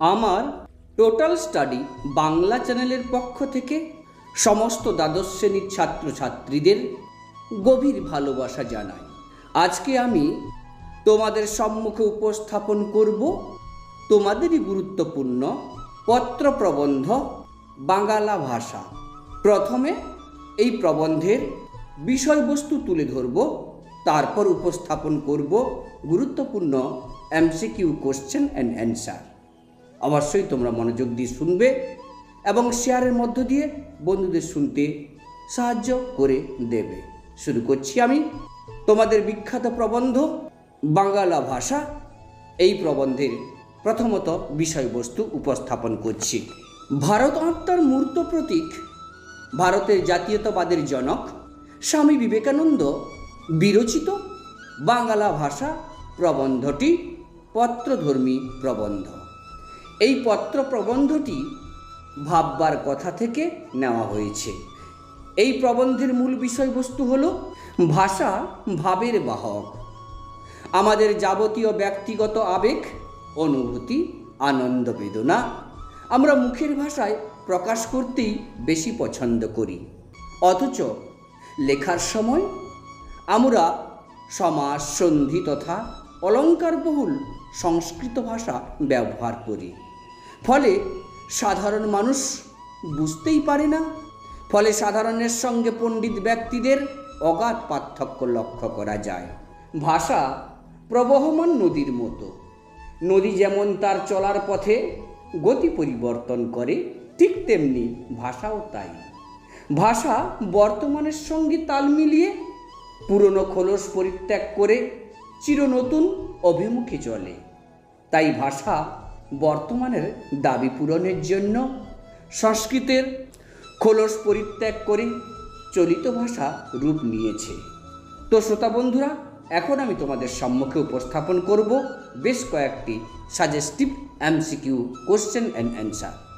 আমার total study Bangla চ্যানেলের পক্ষ থেকে সমস্ত দ্বাদশ শ্রেণির ছাত্রছাত্রীদের গভীর ভালোবাসা জানাই। আজকে আমি তোমাদের সম্মুখে উপস্থাপন করব তোমাদেরই গুরুত্বপূর্ণ পত্র প্রবন্ধ বাংলা ভাষা। প্রথমে এই প্রবন্ধের বিষয়বস্তু তুলে ধরব, তারপর উপস্থাপন করব গুরুত্বপূর্ণ এমসিকিউ কোশ্চেন অ্যান্ড অ্যান্সার অবশ্যই তোমরা মনোযোগ দিয়ে শুনবে এবং শেয়ারের মধ্য দিয়ে বন্ধুদের শুনতে সাহায্য করে দেবে। শুরু করছি আমি। তোমাদের বিখ্যাত প্রবন্ধ বাংলা ভাষা। এই প্রবন্ধের প্রথমত বিষয়বস্তু উপস্থাপন করছি। ভারত আত্মার মূর্ত প্রতীক, ভারতের জাতীয়তাবাদের জনক স্বামী বিবেকানন্দ বিরচিত বাংলা ভাষা প্রবন্ধটি পত্রধর্মী প্রবন্ধ। এই পত্র প্রবন্ধটি ভাববার কথা থেকে নেওয়া হয়েছে। এই প্রবন্ধের মূল বিষয়বস্তু হল ভাষা ভাবের বাহক। আমাদের যাবতীয় ব্যক্তিগত আবেগ, অনুভূতি, আনন্দ বেদনা আমরা মুখের ভাষায় প্রকাশ করতেই বেশি পছন্দ করি। অথচ লেখার সময় আমরা সমাজ সন্ধি তথা অলঙ্কারবহুল সংস্কৃত ভাষা ব্যবহার করি। ফলে সাধারণ মানুষ বুঝতেই পারে না। ফলে সাধারণের সঙ্গে পণ্ডিত ব্যক্তিদের অগাধ পার্থক্য লক্ষ্য করা যায়। ভাষা প্রবহমান নদীর মতো। নদী যেমন তার চলার পথে গতি পরিবর্তন করে, ঠিক তেমনি ভাষাও তাই। ভাষা বর্তমানের সঙ্গে তাল মিলিয়ে পুরনো খোলস পরিত্যাগ করে চিরনতুন অভিমুখে চলে। তাই ভাষা বর্তমানের দাবি পূরণের জন্য সংস্কৃতের খোলস পরিত্যাগ করে চলিত ভাষা রূপ নিয়েছে। তো শ্রোতা বন্ধুরা, এখন আমি তোমাদের সম্মুখে উপস্থাপন করব বেশ কয়েকটি suggestive MCQ question and answer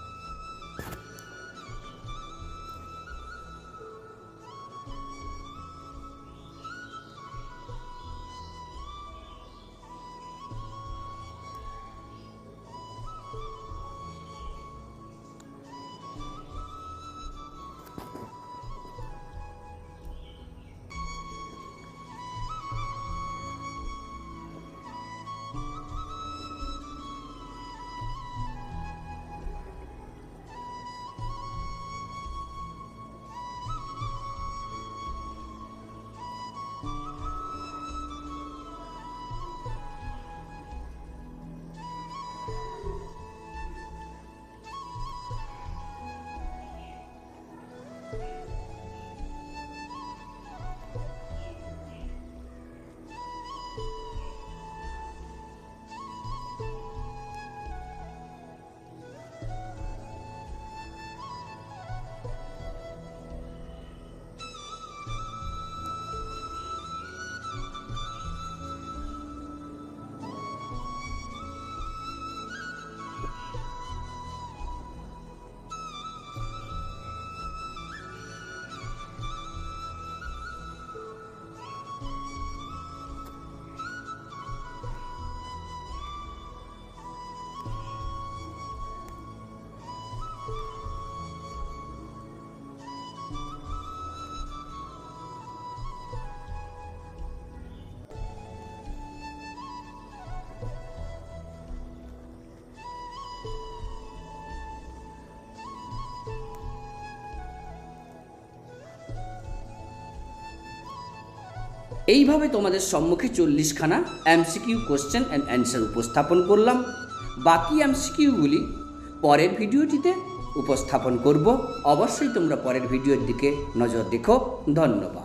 এইভাবে তোমাদের সম্মুখে চল্লিশখানা এমসিকিউ কোশ্চেন অ্যান্ড অ্যান্সার উপস্থাপন করলাম। বাকি এমসিকিউগুলি পরের ভিডিওটিতে উপস্থাপন করব। অবশ্যই তোমরা পরের ভিডিওর দিকে নজর দেখো ধন্যবাদ।